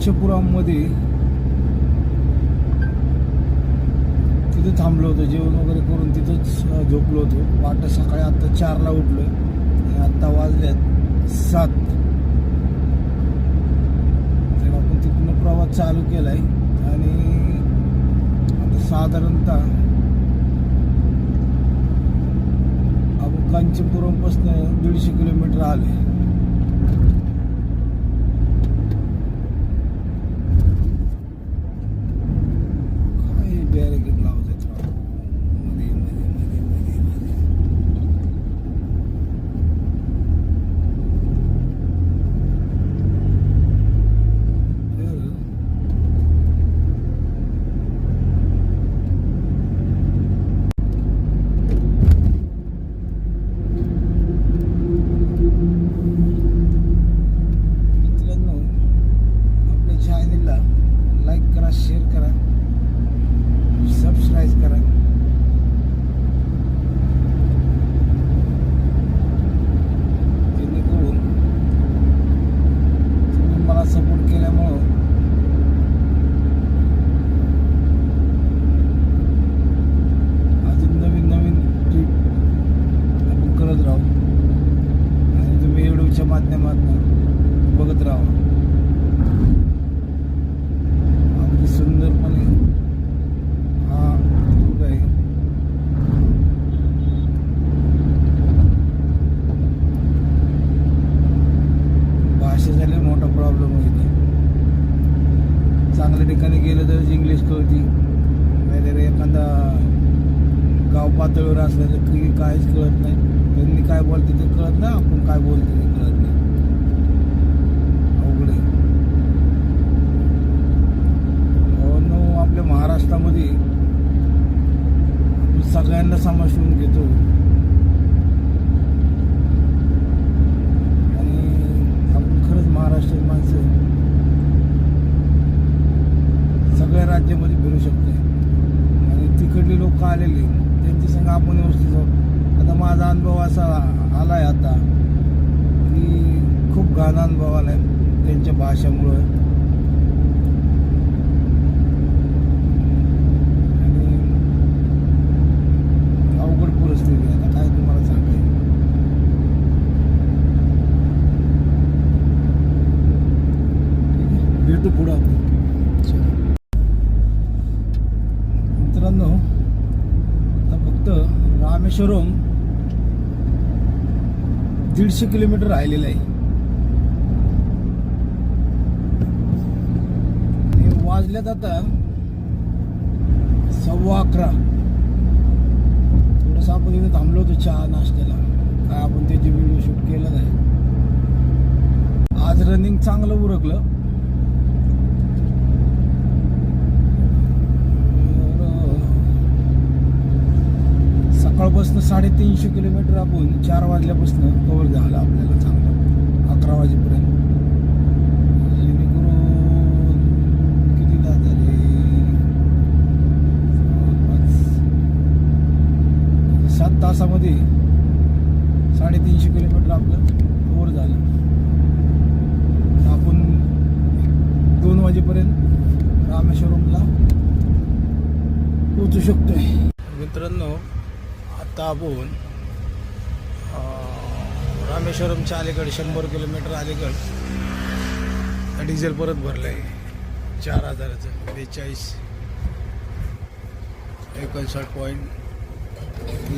मच्छपुरामध्ये तिथे थांबलो होतो जेवण वगैरे करून तिथंच झोपलो होतो. वाटत सकाळी आत्ता चारला उठलो आणि आत्ता वाजल्यात सात. तर आपण तिथून प्रवास चालू केला आहे आणि आता साधारणतः आपण कांचीपुरमपासून दीडशे किलोमीटर आले गाव पातळीवर तर की काहीच कळत नाही. त्यांनी काय बोलते ते कळत नाही आपण काय बोलतो ते कळत नाही. अवघड आहे. आपल्या महाराष्ट्रामध्ये आपण सगळ्यांना समाशून घेतो आणि आपण खरंच महाराष्ट्रात माणसं सगळ्या राज्यामध्ये फिरू शकतो आणि तिकडले लोक आलेले त्यांच्या संग आपण व्यवस्थित जाऊ आता माझा अनुभव असा आलाय आता की खूप घाण अनुभव आलाय अशामुळं आणि अवघड परिस्थिती आहे. आता काय तुम्हाला सांगायचं? भेटू पुढं आपण. मित्रांनो आता फक्त रामेश्वरम दीडशे किलोमीटर राहिलेलं आहे आणि वाजल्यात आता सव्वा अकरा. थोडस आपण इथे थांबलो होतो चहा नाश्त्याला. काय आपण त्याची व्हिडिओ शूट केलं नाही आज रनिंग चांगलं उरकलं. सकाळपासून साडेतीनशे किलोमीटर आपण चार वाजल्यापासून कवर झालं आपल्याला चांगलं. अकरा वाजेपर्यंत. तासामध्ये साडेतीनशे किलोमीटर आपलं कव्हर झालं. तर आपण दोन वाजेपर्यंत रामेश्वरमला पोचू शकतोय. मित्रांनो आता आपण रामेश्वरमच्या अलीकडे शंभर किलोमीटर अलीकड डिझेल परत भरलं आहे चार हजाराचं बेचाळीस एकोणसाठ पॉईंट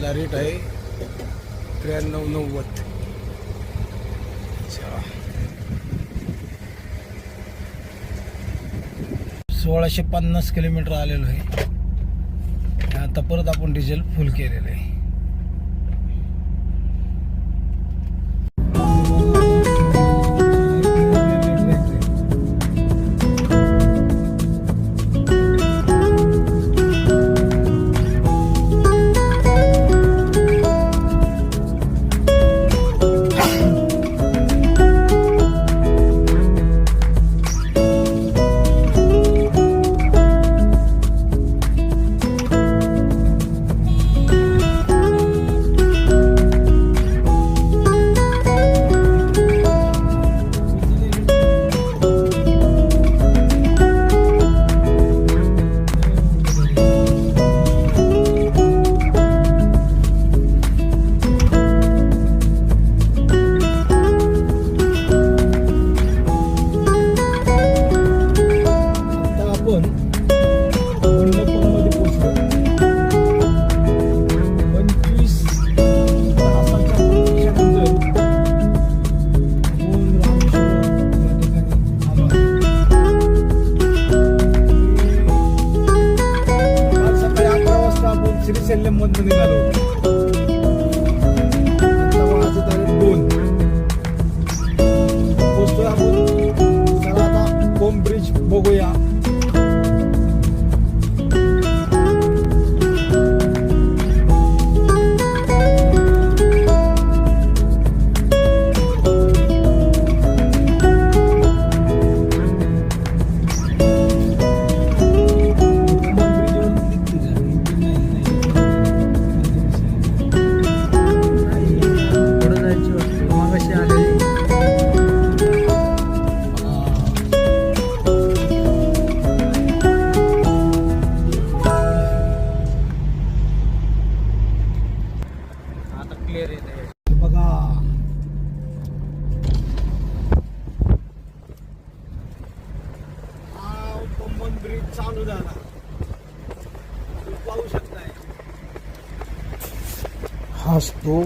ला रेट आहे त्र्याण्णव नव्वद. सोळाशे पन्नास किलोमीटर आलेलो आहे. आता परत आपण डिझेल फुल केलेलं आहे. le muerden el calor. Clear येते बघा. हा पंबन ब्रिज चालू झाला. पाहू शकताय. हा तो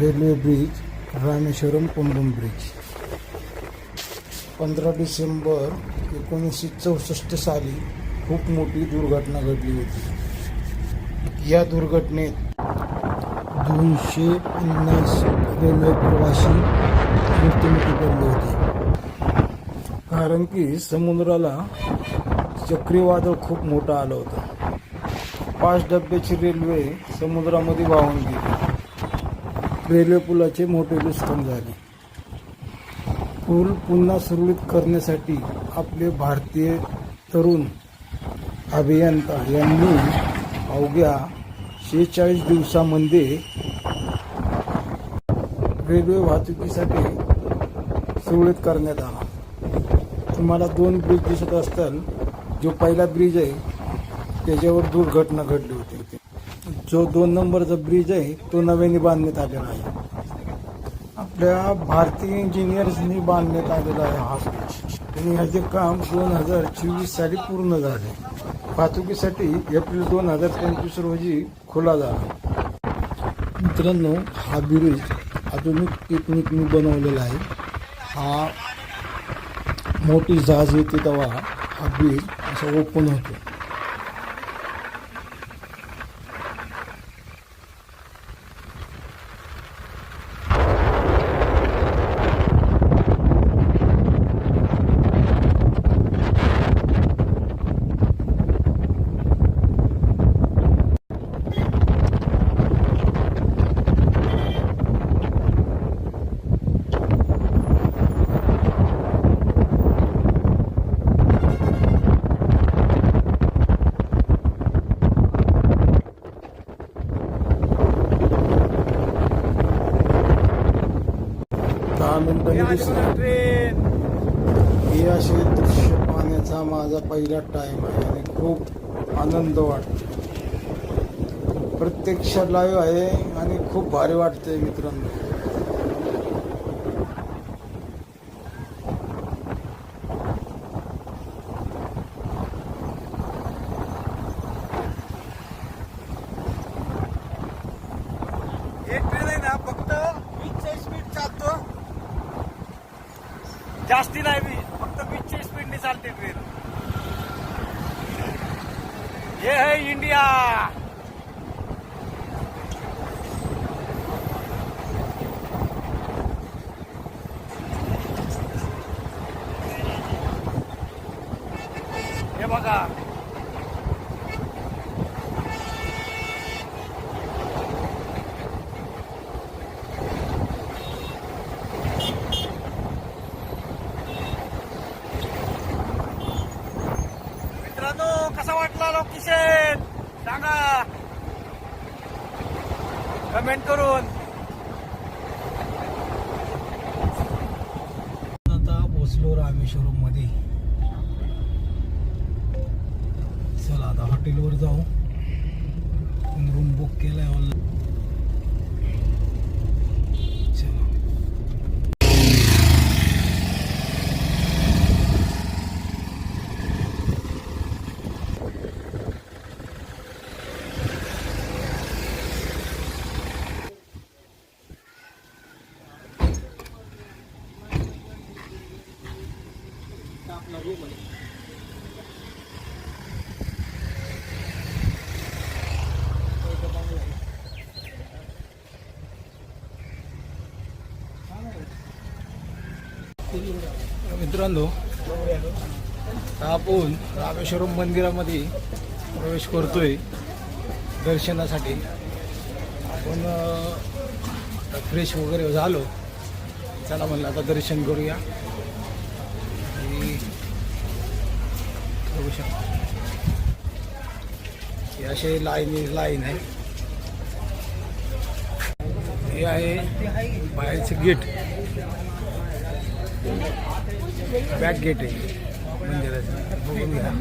railway bridge Rameswaram Pamban bridge पंधरा डिसेंबर एकोणीसशे चौसष्ट साली खूप मोठी दुर्घटना घडली होती. या दुर्घटनेत दोनशे पन्नास रेल्वे प्रवासी मृत्युमुखी पडले होते. कारण की समुद्राला चक्रीवादळ खूप मोठं आलं होतं. पाच डब्याची रेल्वे समुद्रामध्ये वाहून गेली. रेल्वे पुलाचे मोठे नुकसान झाले. पूल पुन्हा सुरळीत करण्यासाठी आपले भारतीय तरुण अभियंता यांनी अवघ्या शेहेचाळीस दिवसामध्ये रेल्वे वाहतुकीसाठी सुरळीत करण्यात आला. तुम्हाला दोन ब्रिज दिसत असताल. जो पहिला ब्रिज आहे त्याच्यावर दुर्घटना घडली होती. जो दोन नंबरचा ब्रिज आहे तो नव्याने बांधण्यात आलेला आहे. आपल्या भारतीय इंजिनियर्सनी बांधण्यात आलेला आहे हा ब्रिज आणि ह्याचे काम दोन हजार चोवीस साली पूर्ण झाले. वाहतुकीसाठी एप्रिल दोन हजार पंचवीस रोजी खुला झाला. मित्रांनो हा ब्रिज आधुनिक टेक्निकने बनवलेला आहे. हा मोठी जहाज येते तेव्हा हा ब्रिज असा ओपन होतो. पहिला टाइम आहे आणि खूप आनंद वाटतो. प्रत्यक्ष लाईव्ह आहे आणि खूप भारी वाटते मित्रांनो एक ट्रेन आहे ना फक्त वीसच्या स्पीड चालतो जास्ती नाही मी फक्त वीसच्या स्पीडने चालते ट्रेन ये है इंडिया हे बघा मित्रांनो कसा लोकेशन सांगा. कमेंट करून. आता पोचलो रामेश्वरममध्ये. चला आता हॉटेलवर जाऊ. रूम बुक केलाय ऑनलाईन चला मित्रांनो आपण रामेश्वरम मंदिरामध्ये प्रवेश करतोय दर्शनासाठी. आपण फ्रेश वगैरे झालो. चला म्हणलं आता दर्शन करूया. आणि बघू शकता. हे असे लाईन लाईन आहे. हे आहे बाहेरचं गेट बॅक गेट आहे. मंदिराचं. बघून घ्या.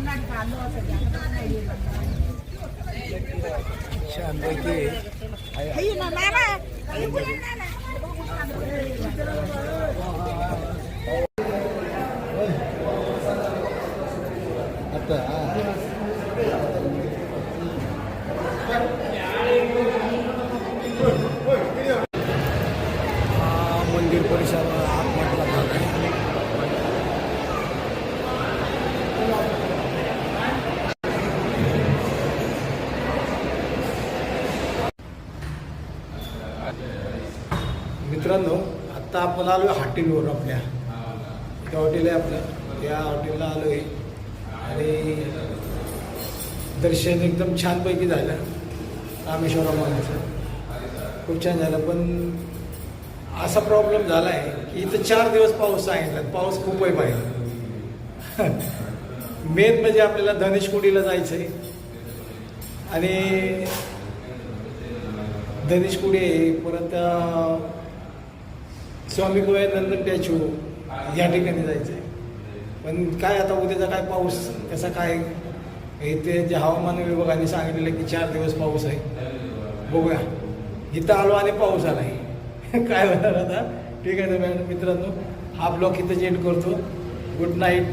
छानपैकी आता मित्रांनो आत्ता आपण आलो आहे हॉटेलवर आपल्या. त्या हॉटेल आहे आपलं. त्या हॉटेलला आलो आहे आणि दर्शन एकदम छानपैकी झालं. रामेश्वरामाचं खूप छान झालं. पण असा प्रॉब्लेम झाला आहे की इथं चार दिवस पाऊस सांगितला पाऊस खूप आहे पाहिजे. मेन म्हणजे आपल्याला धनेशकुडीला जायचं आहे आणि धनेशकुडी आहे. परत स्वामी गोव्यानंद टॅचू या ठिकाणी जायचं. आहे पण काय आता उद्याचा काय पाऊस कसा काय? इथे जे हवामान विभागाने सांगितलेलं की चार दिवस पाऊस आहे. बघूया. इथं आलो आणि पाऊस आला. आहे काय होणार आता? ठीक आहे ना मॅडम मित्रांनो. हा ब्लॉग इथं एंड करतो. Good night